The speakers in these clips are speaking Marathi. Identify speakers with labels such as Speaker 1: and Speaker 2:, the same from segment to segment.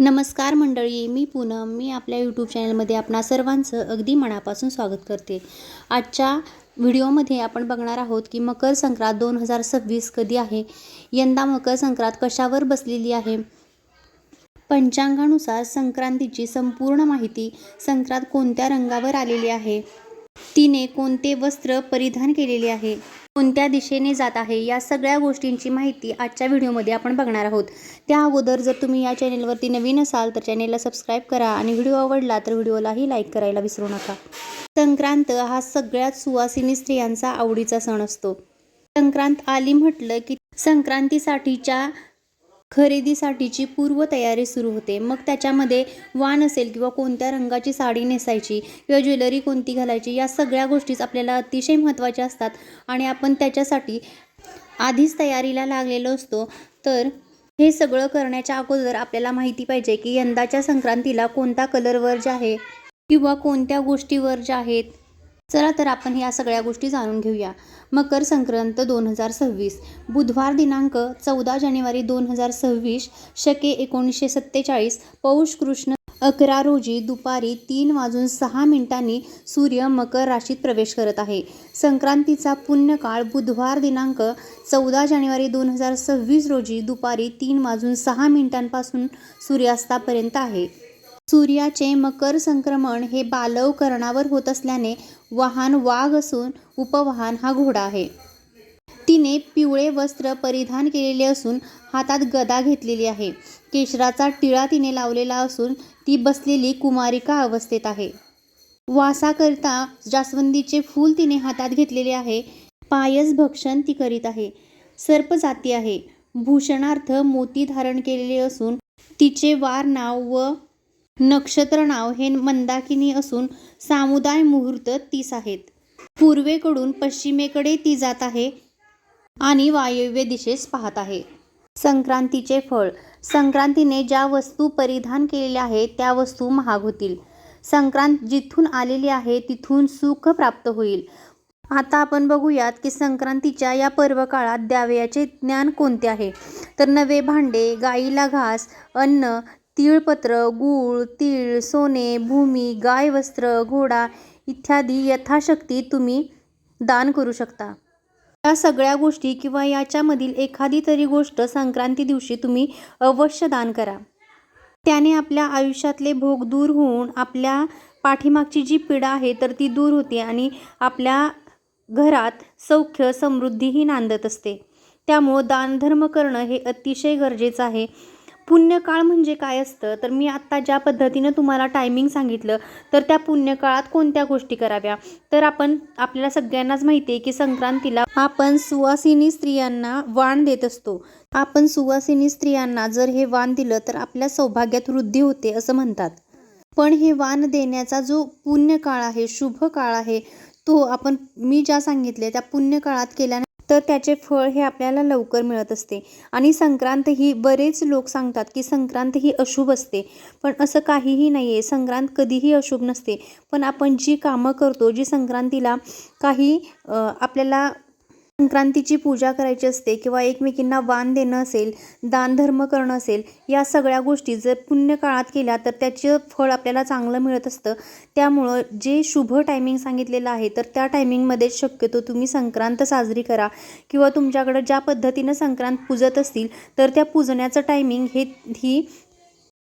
Speaker 1: नमस्कार मंडळी मी पूनम. मी आपल्या यूट्यूब चॅनलमध्ये आपणा सर्वांचं अगदी मनापासून स्वागत करते. आजच्या व्हिडिओमध्ये आपण बघणार आहोत की मकर संक्रांत दोन हजार सव्वीस कधी आहे? यंदा मकर संक्रांत कशावर बसलेली आहे? पंचांगानुसार संक्रांतीची संपूर्ण माहिती संक्रांत कोणत्या रंगावर आलेली आहे? तिने कोणते वस्त्र परिधान केलेले आहे? कोणत्या दिशेने जात आहे या सगळ्या गोष्टींची माहिती आजच्या व्हिडिओमध्ये आपण बघणार आहोत. त्या अगोदर जर तुम्ही या चॅनेलवरती नवीन असाल तर चॅनेलला सबस्क्राईब करा आणि व्हिडिओ आवडला तर व्हिडिओलाही लाईक करायला विसरू नका. संक्रांत हा सगळ्यात सुवासिनी स्त्रियांचा आवडीचा सण असतो. संक्रांत आली म्हटलं की संक्रांतीसाठीच्या खरेदीसाठीची पूर्वतयारी सुरू होते. मग त्याच्यामध्ये वाण असेल किंवा कोणत्या रंगाची साडी नेसायची किंवा ज्वेलरी कोणती घालायची या सगळ्या गोष्टीच आपल्याला अतिशय महत्त्वाच्या असतात. आणि आपण त्याच्यासाठी आधीच तयारीला लागलेलो असतो. तर हे सगळं करण्याच्या अगोदर आपल्याला माहिती पाहिजे की यंदाच्या संक्रांतीला कोणता कलर वर्ज आहे किंवा कोणत्या गोष्टी वर्ज आहेत. चला तर आपण या सगळ्या गोष्टी जाणून घेऊया. मकर संक्रांत दोन हजार सव्वीस. बुधवार दिनांक चौदा जानेवारी दोन हजार सव्वीस शके एकोणीसशे सत्तेचाळीस पौष कृष्ण अकरा रोजी दुपारी तीन वाजून सहा मिनिटांनी सूर्य मकर राशीत प्रवेश करत आहे. संक्रांतीचा पुण्यकाळ बुधवार दिनांक चौदा जानेवारी दोन हजार सव्वीस रोजी दुपारी तीन वाजून सहा मिनिटांपासून सूर्यास्तापर्यंत आहे. सूर्याचे मकर संक्रमण हे बालव कर्णावर होत असल्याने वाहन वाघ असून उपवाहन हा घोडा आहे. तिने पिवळे वस्त्र परिधान केलेले असून हातात गदा घेतलेली आहे. केशराचा टिळा तिने लावलेला असून ती बसलेली कुमारिका अवस्थेत आहे. वासाकरिता जास्वंदीचे फूल तिने हातात घेतलेले आहे. पायस भक्षण ती करीत आहे. सर्प जाती आहे. भूषणार्थ मोती धारण केलेले असून तिचे वार नाव व नक्षत्र नाव हे मंदाकिनी असून सामुदाय मुहूर्त तीस आहेत. पूर्वेकडून पश्चिमेकडे ती जात आहे आणि वायव्य दिशेस पाहत आहे. संक्रांतीचे फळ. संक्रांतीने ज्या वस्तू परिधान केलेल्या आहेत त्या वस्तू महाग होतील. संक्रांत जिथून आलेली आहे तिथून सुख प्राप्त होईल. आता आपण बघूयात की संक्रांतीच्या या पर्व काळात द्यावयाचे ज्ञान कोणते आहे? तर नवे भांडे गाईला घास अन्न तिळपत्र गूळ तीळ सोने भूमी गाय वस्त्र घोडा इत्यादी यथाशक्ती तुम्ही दान करू शकता. या सगळ्या गोष्टी किंवा याच्यामधील एखादी तरी गोष्ट संक्रांती दिवशी तुम्ही अवश्य दान करा. त्याने आपल्या आयुष्यातले भोग दूर होऊन आपल्या पाठीमागची जी पीडा आहे तर ती दूर होते आणि आपल्या घरात सौख्य समृद्धीही नांदत असते. त्यामुळं दानधर्म करणं हे अतिशय गरजेचं आहे. पुण्यकाळ म्हणजे काय असतं? तर मी आत्ता ज्या पद्धतीनं तुम्हाला टायमिंग सांगितलं तर त्या पुण्यकाळात कोणत्या गोष्टी कराव्या? तर आपण आपल्याला सगळ्यांनाच माहिती आहे की संक्रांतीला आपण सुवासिनी स्त्रियांना वाण देत असतो. आपण सुवासिनी स्त्रियांना जर हे वाण दिलं तर आपल्या सौभाग्यात वृद्धी होते असं म्हणतात. पण हे वाण देण्याचा जो पुण्यकाळ आहे शुभ काळ आहे तो आपण मी ज्या सांगितले त्या पुण्यकाळात केल्याने तर त्याचे फळ हे आपल्याला लवकर मिळत असते. आणि संक्रांत ही बरेच लोक सांगतात की संक्रांत ही अशुभ असते. पण असं काहीही नाही आहे संक्रांत कधीही अशुभ नसते. पण आपण जी कामं करतो जी संक्रांतीला काही आपल्याला संक्रांतीची पूजा करायची असते किंवा एकमेकींना वाण देणं असेल दानधर्म करणं असेल या सगळ्या गोष्टी जर पुण्य काळात केल्या तर त्याचं फळ आपल्याला चांगलं मिळत असतं. त्यामुळं जे शुभ टायमिंग सांगितलेलं आहे तर त्या टायमिंगमध्येच शक्यतो तुम्ही संक्रांत साजरी करा. किंवा तुमच्याकडं ज्या पद्धतीनं संक्रांत पूजत असतील तर त्या पूजण्याचं टायमिंग हे ही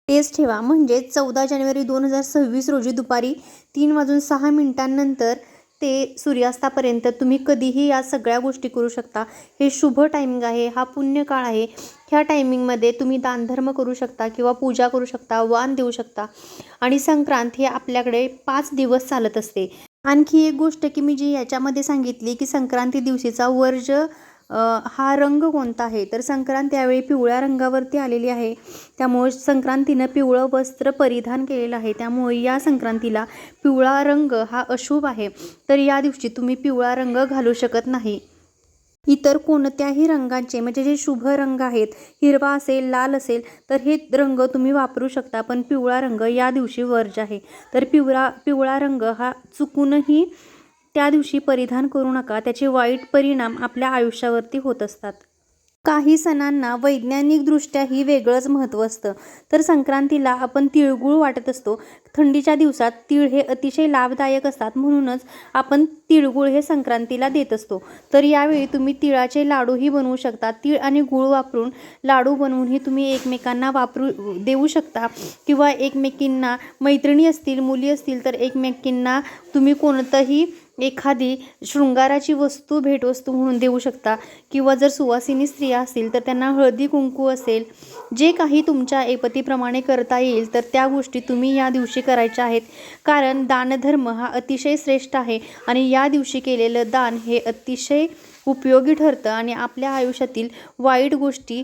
Speaker 1: तेच ठेवा. म्हणजे चौदा जानेवारी दोन हजार सव्वीस रोजी दुपारी तीन वाजून सहा मिनिटांनंतर ते सूर्यास्तापर्यंत तुम्ही कधीही या सगळ्या गोष्टी करू शकता. हे शुभ टायमिंग आहे हा पुण्य काळ आहे. ह्या टायमिंगमध्ये तुम्ही दानधर्म करू शकता किंवा पूजा करू शकता वाण देऊ शकता. आणि संक्रांत हे आपल्याकडे पाच दिवस चालत असते. आणखी एक गोष्ट की मी जी याच्यामध्ये सांगितली की संक्रांती दिवशीचा वर्ज हा रंग कोणता आहे? तर संक्रांत यावेळी पिवळ्या रंगावरती आलेली आहे. त्यामुळे संक्रांतीनं पिवळं वस्त्र परिधान केलेलं आहे. त्यामुळे या संक्रांतीला पिवळा रंग हा अशुभ आहे. तर या दिवशी तुम्ही पिवळा रंग घालू शकत नाही. इतर कोणत्याही रंगांचे म्हणजे जे शुभ रंग आहेत हिरवा असेल लाल असेल तर हे रंग तुम्ही वापरू शकता पण पिवळा रंग या दिवशी वर्ज आहे. तर पिवळा पिवळा रंग हा चुकूनही त्या दिवशी परिधान करू नका त्याचे वाईट परिणाम आपल्या आयुष्यावरती होत असतात. काही सणांना वैज्ञानिकदृष्ट्याही वेगळंच महत्त्व असतं. तर संक्रांतीला आपण तिळगुळ वाटत असतो. थंडीच्या दिवसात तीळ हे अतिशय लाभदायक असतात म्हणूनच आपण तिळगुळ हे संक्रांतीला देत असतो. तर यावेळी तुम्ही तिळाचे लाडूही बनवू शकता. तीळ आणि गूळ वापरून लाडू बनवूनही तुम्ही एकमेकांना वापरू देऊ शकता. किंवा एकमेकींना मैत्रिणी असतील मुली असतील तर एकमेकींना तुम्ही कोणतंही एखादी शृंगाराची वस्तू भेटवस्तू म्हणून देऊ शकता. किंवा जर सुवासिनी स्त्रिया असतील तर त्यांना हळदी कुंकू असेल. जे काही तुमच्या ऐपतीप्रमाणे करता येईल तर त्या गोष्टी तुम्ही या दिवशी करायच्या आहेत. कारण दानधर्म हा अतिशय श्रेष्ठ आहे आणि या दिवशी केलेलं दान हे अतिशय उपयोगी ठरतं आणि आपल्या आयुष्यातील वाईट गोष्टी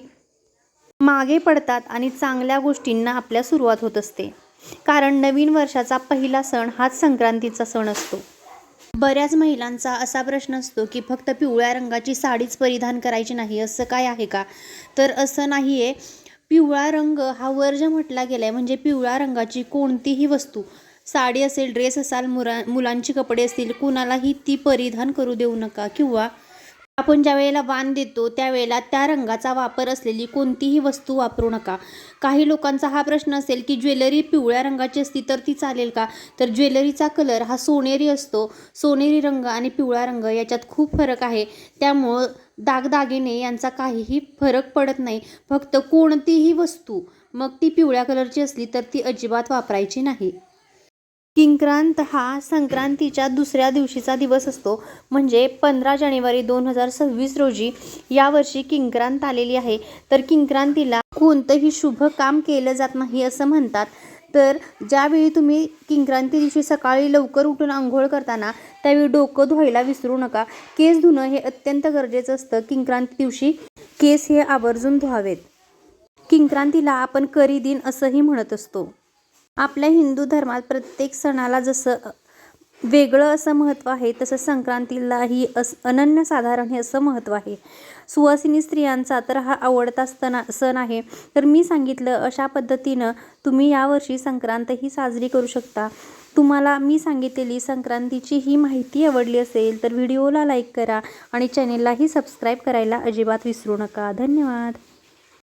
Speaker 1: मागे पडतात आणि चांगल्या गोष्टींना आपल्या सुरुवात होत असते. कारण नवीन वर्षाचा पहिला सण हाच संक्रांतीचा सण असतो. बऱ्याच महिलांचा असा प्रश्न असतो की फक्त पिवळ्या रंगाची साडीच परिधान करायची नाही असं काय आहे का? तर असं नाही आहे पिवळा रंग हा वर्ज म्हटला गेला आहे म्हणजे पिवळ्या रंगाची कोणतीही वस्तू साडी असेल ड्रेस असाल मुरा मुलांची कपडे असतील कुणालाही ती परिधान करू देऊ नका किंवा आपण ज्या वेळेला वाण देतो त्यावेळेला त्या रंगाचा वापर असलेली कोणतीही वस्तू वापरू नका. काही लोकांचा हा प्रश्न असेल की ज्वेलरी पिवळ्या रंगाची असती तर ती चालेल का? तर ज्वेलरीचा कलर हा सोनेरी असतो. सोनेरी रंग आणि पिवळा रंग याच्यात खूप फरक आहे. त्यामुळं दागदागिने यांचा काहीही फरक पडत नाही. फक्त कोणतीही वस्तू मग ती पिवळ्या कलरची असली तर ती अजिबात वापरायची नाही. किंक्रांत हा संक्रांतीच्या दुसऱ्या दिवशीचा दिवस असतो. म्हणजे पंधरा जानेवारी दोन हजार सव्वीस रोजी यावर्षी किंक्रांत आलेली आहे. तर किंक्रांतीला कोणतंही शुभ काम केलं जात नाही असं म्हणतात. तर ज्यावेळी तुम्ही किंक्रांती दिवशी सकाळी लवकर उठून आंघोळ करताना त्यावेळी डोकं धुवायला विसरू नका. केस धुणं हे अत्यंत गरजेचं असतं. किंक्रांती दिवशी केस हे आवर्जून धुवावेत. किंक्रांतीला आपण करी दिन असंही म्हणत असतो. आपल्या हिंदू धर्मात प्रत्येक सणाला जसं वेगळं असं महत्त्व आहे तसं संक्रांतीलाही अस अनन्यसाधारण हे असं महत्त्व आहे. सुवासिनी स्त्रियांचा तर हा आवडता सण सण आहे. तर मी सांगितलं अशा पद्धतीनं तुम्ही यावर्षी संक्रांतही साजरी करू शकता. तुम्हाला मी सांगितलेली संक्रांतीची ही माहिती आवडली असेल तर व्हिडिओला लाईक करा आणि चॅनेललाही सबस्क्राईब करायला अजिबात विसरू नका. धन्यवाद.